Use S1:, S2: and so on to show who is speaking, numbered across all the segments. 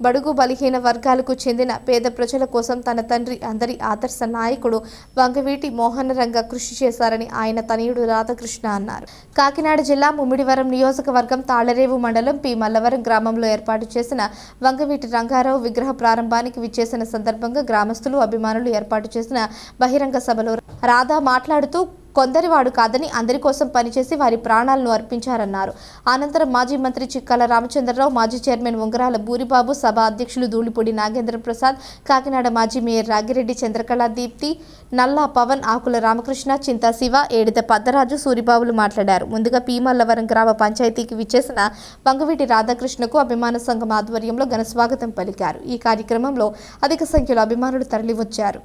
S1: బడుగు బలహీన వర్గాలకు చెందిన పేద ప్రజల కోసం తన తండ్రి అందరి ఆదర్శ నాయకుడు వంగవీటి మోహనరంగ కృషి చేశారని ఆయన తనయుడు రాధాకృష్ణ అన్నారు. కాకినాడ జిల్లా ముమ్మిడివరం నియోజకవర్గం తాళరేవు మండలం పి. మల్లవరం గ్రామంలో ఏర్పాటు చేసిన వంగవీటి రంగారావు విగ్రహ ప్రారంభానికి విచ్చేసిన సందర్భంగా గ్రామస్తులు అభిమానులు ఏర్పాటు చేసిన బహిరంగ సభలో రాధా మాట్లాడుతూ కొందరివాడు కాదని అందరి కోసం పనిచేసి వారి ప్రాణాలను అర్పించారన్నారు. అనంతరం మాజీ మంత్రి చిక్కాల రామచంద్రరావు మాజీ చైర్మన్ ఉంగరాల బూరిబాబు సభ అధ్యక్షులు ధూళిపూడి నాగేంద్ర ప్రసాద్ కాకినాడ మాజీ మేయర్ రాగిరెడ్డి చంద్రకళ దీప్తి నల్లా పవన్ ఆకుల రామకృష్ణ చింతా శివ ఏడిద పద్దరాజు సూరిబాబులు మాట్లాడారు. ముందుగా పీమల్లవరం గ్రామ పంచాయతీకి విచ్చేసిన వంగవీటి రాధాకృష్ణకు అభిమాన సంఘం ఆధ్వర్యంలో ఘన స్వాగతం పలికారు. ఈ కార్యక్రమంలో అధిక సంఖ్యలో అభిమానులు తరలివచ్చారు.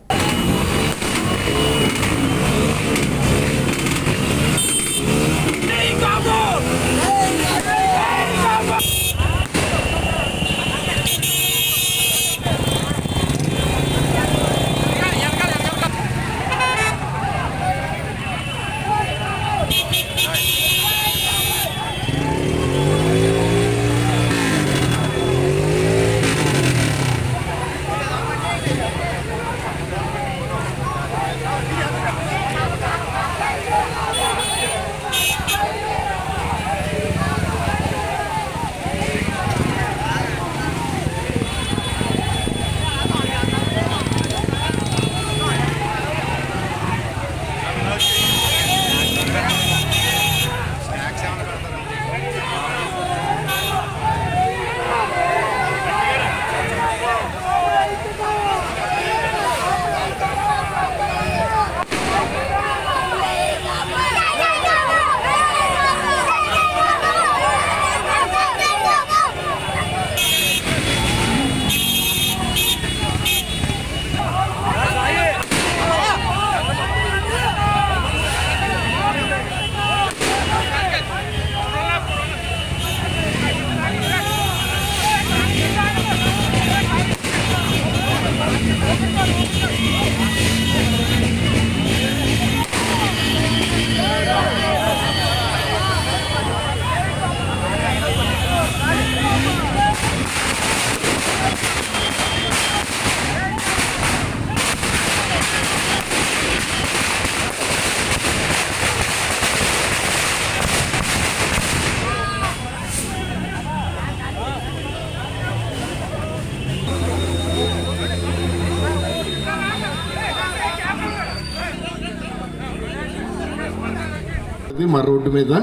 S2: మా రోడ్డు మీద.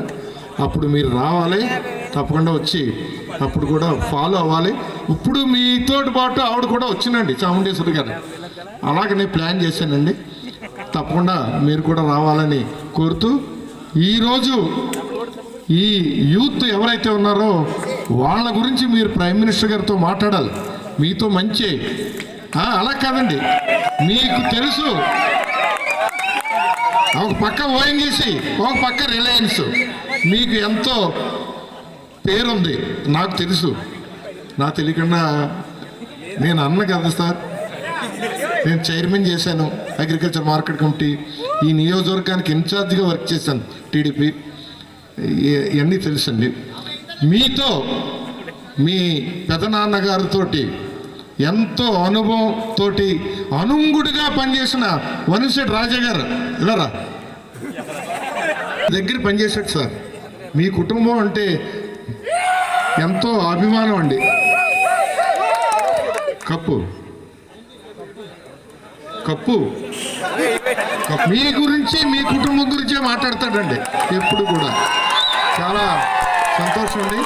S2: అప్పుడు మీరు రావాలి. తప్పకుండా వచ్చి అప్పుడు కూడా ఫాలో అవ్వాలి. ఇప్పుడు మీతో పాటు ఆవిడ కూడా వచ్చిందండి చాముండేశ్వరి గారు. అలాగే నేను ప్లాన్ చేశానండి. తప్పకుండా మీరు కూడా రావాలని కోరుతూ ఈరోజు ఈ యూత్ ఎవరైతే ఉన్నారో వాళ్ళ గురించి మీరు ప్రైమ్ మినిస్టర్ గారితో మాట్లాడాలి. మీతో మంచి అలా కాదండి. మీకు తెలుసు ఒక పక్క ఓఎన్జీసీ ఒక పక్క రిలయన్స్. మీకు ఎంతో పేరుంది నాకు తెలుసు. నాకు తెలియకుండా నేను అన్న కదా సార్? నేను చైర్మన్ చేశాను అగ్రికల్చర్ మార్కెట్ కమిటీ. ఈ నియోజకవర్గానికి ఇన్ఛార్జ్గా వర్క్ చేశాను టీడీపీ. ఇవన్నీ తెలుసండి? మీతో మీ పెదనాన్నగారితోటి ఎంతో అనుభవంతో అనుంగుడిగా పనిచేసిన వనిశెట్టి రాజా గారు ఇలారా? దగ్గర పనిచేశాడు సార్. మీ కుటుంబం అంటే ఎంతో అభిమానం అండి. కప్పు. కప్పు. కప్పు. మీ గురించి మీ కుటుంబం గురించే మాట్లాడతాడండి. ఎప్పుడు కూడా. చాలా సంతోషం అండి.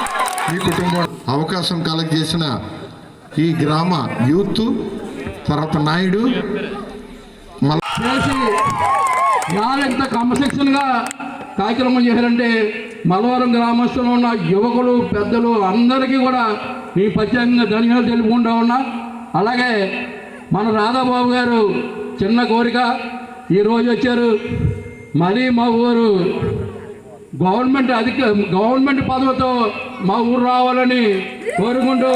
S2: మీ కుటుంబం అవకాశం కలగజేసిన ఈ గ్రామ యూత్ తర్వాత నాయుడు. మళ్ళీ
S3: చేసి ఇవాళ క్రమశిక్షణగా కార్యక్రమం చేశారంటే మలవరం గ్రామస్తులు ఉన్న యువకులు పెద్దలు అందరికీ కూడా ఈ ప్రత్యేకంగా ధన్యవాదాలు తెలుపుకుంటా ఉన్నా. అలాగే మన రాధాబాబు గారు చిన్న కోరిక ఈరోజు వచ్చారు. మరీ మా ఊరు గవర్నమెంట్ అధిక గవర్నమెంట్ పదవితో మా ఊరు రావాలని కోరుకుంటూ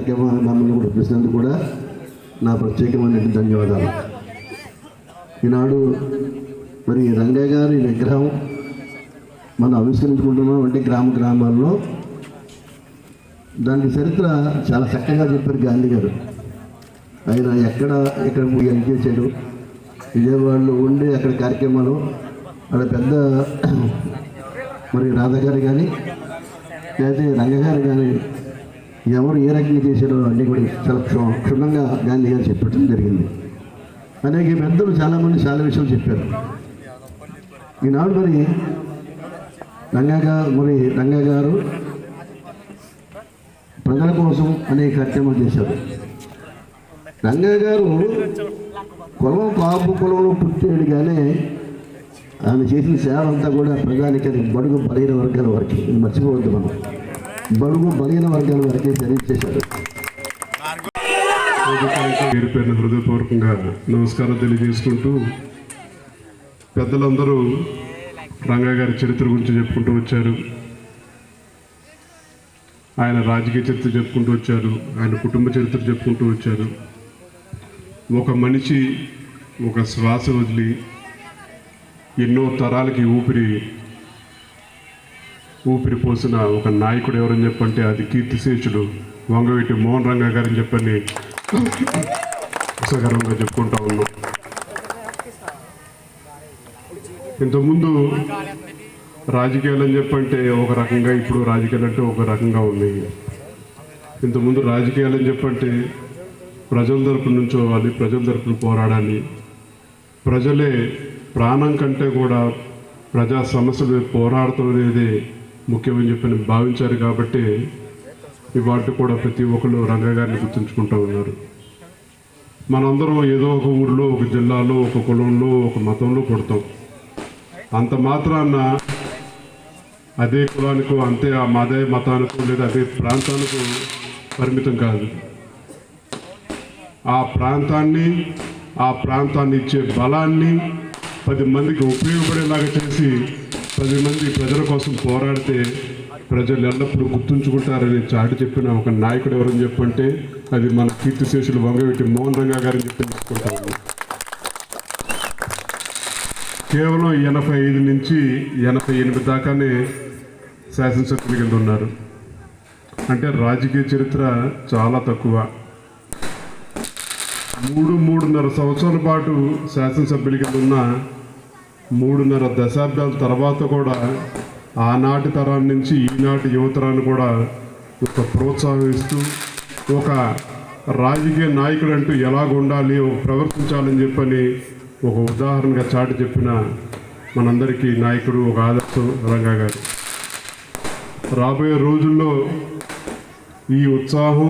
S4: కార్యక్రమాన్ని మమ్మల్ని కూడా పిలిచినందుకు కూడా నా ప్రత్యేకమైన ధన్యవాదాలు. ఈనాడు మరి రంగయ్య గారి విగ్రహం మనం ఆవిష్కరించుకుంటున్నాం అంటే గ్రామ గ్రామాల్లో. దానికి చరిత్ర చాలా చక్కగా చెప్పారు గాంధీ గారు. ఆయన ఎక్కడ ఇక్కడ ఎంజాయ్ చేశాడు విజయవాడలో ఉండి అక్కడ కార్యక్రమాలు అక్కడ పెద్ద మరి రాధగారు కానీ లేదా రంగగారు కానీ ఎవరు ఏ రకంగా చేశారో అన్నీ కూడా చాలా క్షు- క్షుణ్ణంగా గాంధీ గారు చెప్పడం జరిగింది. అనేక పెద్దలు చాలామంది చాలా విషయాలు చెప్పారు. ఈనాడు మరి రంగా గారు మరి రంగా గారు ప్రజల కోసం అనేక కార్యక్రమాలు చేశారు. రంగా గారు కులం కాపు కులంలో పుట్టాడు కానీ ఆయన చేసిన సేవ అంతా కూడా ప్రజానికి అది బడుగు బలహీన వర్గాల వరకు. మర్చిపోవద్దు మనం. బరువు బలహీన వర్గాల వరకే తెలియజేశారు
S5: పేరు పేరున హృదయపూర్వకంగా నమస్కారం తెలియజేసుకుంటూ పెద్దలందరూ రంగా గారి చరిత్ర గురించి చెప్పుకుంటూ వచ్చారు. ఆయన రాజకీయ చరిత్ర చెప్పుకుంటూ వచ్చారు. ఆయన కుటుంబ చరిత్ర చెప్పుకుంటూ వచ్చారు. ఒక మనిషి ఒక శ్వాస వదిలి ఎన్నో తరాలకి ఊపిరి ఊపిరి పోసిన ఒక నాయకుడు ఎవరని చెప్పంటే అది కీర్తిశేషుడు వంగవీటి మోహన్ రంగ గారని చెప్పని ఉత్సాహకరంగా చెప్పుకుంటా ఉన్నాం. ఇంతకుముందు రాజకీయాలు అని చెప్పంటే ఒక రకంగా ఇప్పుడు రాజకీయాలు అంటే ఒక రకంగా ఉన్నాయి. ఇంతకుముందు రాజకీయాలు అని చెప్పంటే ప్రజల తరపున నుంచోవాలి ప్రజల తరపున పోరాడాలి. ప్రజలే ప్రాణం కంటే కూడా ప్రజా సమస్యలు మీద అనేది ముఖ్యమని చెప్పని భావించారు కాబట్టి ఇవాళ కూడా ప్రతి ఒక్కరు రంగా గారిని గుర్తుంచుకుంటూ ఉన్నారు. మనందరం ఏదో ఒక ఊర్లో ఒక జిల్లాలో ఒక కులంలో ఒక మతంలో పుడతాం. అంత మాత్రాన అదే కులానికో అంతే ఆ అదే మతానికో లేదా అదే ప్రాంతానికో పరిమితం కాదు. ఆ ప్రాంతాన్ని ఆ ప్రాంతాన్ని ఇచ్చే బలాన్ని పది మందికి ఉపయోగపడేలాగా చేసి పది మంది ప్రజల కోసం పోరాడితే ప్రజలు ఎల్లప్పుడూ గుర్తుంచుకుంటారని చాటి చెప్పిన ఒక నాయకుడు ఎవరని చెప్పంటే అది మన కీర్తిశేషులు వంగవీటి మోహన్ రంగా గారని చెప్పి తెలుసుకుంటా. కేవలం ఎనభై ఐదు నుంచి ఎనభై ఎనిమిది దాకానే శాసనసభ్యుల కింద ఉన్నారు. అంటే రాజకీయ చరిత్ర చాలా తక్కువ. మూడు మూడున్నర సంవత్సరాల పాటు శాసనసభ్యుల కింద ఉన్న మూడున్నర దశాబ్దాల తర్వాత కూడా ఆనాటి తరాన్ని నుంచి ఈనాటి యువతరాన్ని కూడా ఒక ప్రోత్సాహిస్తూ ఒక రాజకీయ నాయకుడు అంటూ ఎలాగుండాలి ప్రవర్తించాలని చెప్పని ఒక ఉదాహరణగా చాటి చెప్పిన మనందరికీ నాయకుడు ఒక ఆదర్శం రంగా గారు. రాబోయే రోజుల్లో ఈ ఉత్సాహం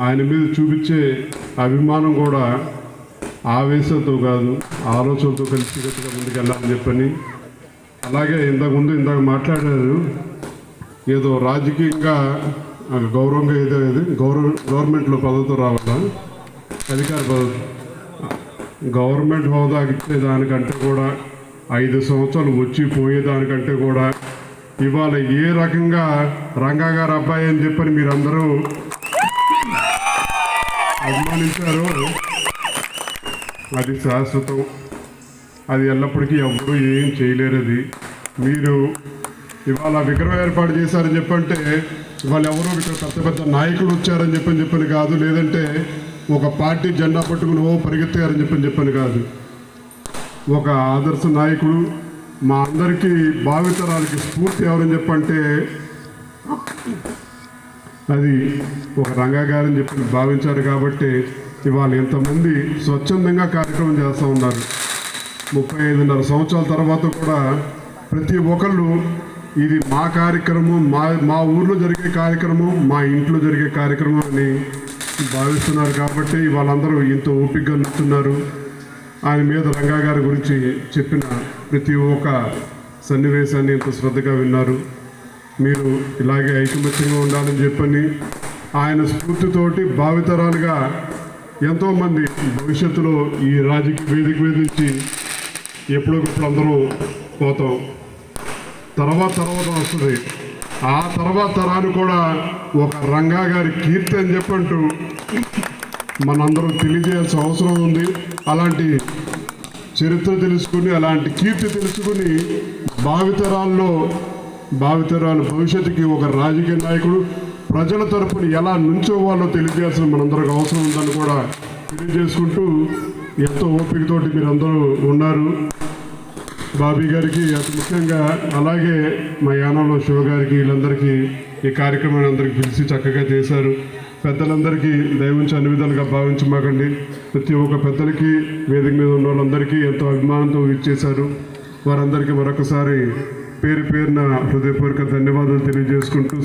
S5: ఆయన మీద చూపించే అభిమానం కూడా ఆవేశంతో కాదు ఆలోచనతో కలిసికట్టుగా ముందుకెళ్ళాలని చెప్పని. అలాగే ఇంతకుముందు ఇందాక మాట్లాడారు ఏదో రాజకీయంగా గౌరవంగా ఏదో ఏది గౌరవ గవర్నమెంట్లో పదవితో రావాలా? అధికార పదవి గవర్నమెంట్ హోదా ఇచ్చే దానికంటే కూడా ఐదు సంవత్సరాలు వచ్చి పోయేదానికంటే కూడా ఇవాళ ఏ రకంగా రంగా గారు అబ్బాయి అని చెప్పని మీరందరూ అభిమానించారు అది శాశ్వతం. అది ఎల్లప్పటికీ ఎవరు ఏం చేయలేరది మీరు ఇవాళ విగ్రహం ఏర్పాటు చేశారని చెప్పంటే ఇవాళ ఎవరో ఇక్కడ పెద్ద పెద్ద నాయకులు వచ్చారని చెప్పని చెప్పని కాదు. లేదంటే ఒక పార్టీ జెండా పట్టుకుని ఓ పరిగెత్తారని చెప్పని చెప్పని కాదు. ఒక ఆదర్శ నాయకుడు మా అందరికీ భావితరాలకి స్ఫూర్తి ఎవరని చెప్పంటే అది ఒక రంగా గారని చెప్పి భావించారు కాబట్టి ఇవాళ ఎంతమంది స్వచ్ఛందంగా కార్యక్రమం చేస్తూ ఉన్నారు. ముప్పై ఐదున్నర సంవత్సరాల తర్వాత కూడా ప్రతి ఒక్కళ్ళు ఇది మా కార్యక్రమం మా మా ఊర్లో జరిగే కార్యక్రమం మా ఇంట్లో జరిగే కార్యక్రమం అని భావిస్తున్నారు కాబట్టి వాళ్ళందరూ ఇంత ఓపికగా నిల్చున్నారు ఆయన మీద రంగా గారి గురించి చెప్పిన ప్రతి ఒక్క సన్నివేశాన్ని ఎంతో శ్రద్ధగా విన్నారు. మీరు ఇలాగే ఐకమత్యంగా ఉండాలని చెప్పని ఆయన స్ఫూర్తితోటి భావితరాలుగా ఎంతోమంది భవిష్యత్తులో ఈ రాజకీయ వేదిక మీద నుంచి ఎప్పుడొకప్పుడు అందరూ పోతాం. తర్వాత తర్వాత వస్తుంది. ఆ తర్వాత తరాలు కూడా ఒక రంగా గారి కీర్తి అని చెప్పంటూ మనందరం తెలియజేయాల్సిన అవసరం ఉంది. అలాంటి చరిత్ర తెలుసుకుని అలాంటి కీర్తి తెలుసుకుని భావితరాల్లో భావితరాలు భవిష్యత్తుకి ఒక రాజకీయ నాయకుడు ప్రజల తరపున ఎలా నుంచోవాలో తెలియజేయాల్సిన మనందరికి అవసరం ఉందని కూడా తెలియజేసుకుంటూ ఎంతో ఓపికతోటి మీరందరూ ఉన్నారు. బాబీ గారికి అతి ముఖ్యంగా అలాగే మా యానంలో శివ గారికి వీళ్ళందరికీ ఈ కార్యక్రమాన్ని అందరికి పిలిచి చక్కగా చేశారు. పెద్దలందరికీ దయవుంచి అన్ని విధాలుగా భావించమాకండి. ప్రతి ఒక్క పెద్దలకి వేదిక మీద ఉన్న వాళ్ళందరికీ ఎంతో అభిమానంతో ఇచ్చేశారు వారందరికీ మరొకసారి పేరు పేరున హృదయపూర్వక ధన్యవాదాలు తెలియజేసుకుంటూ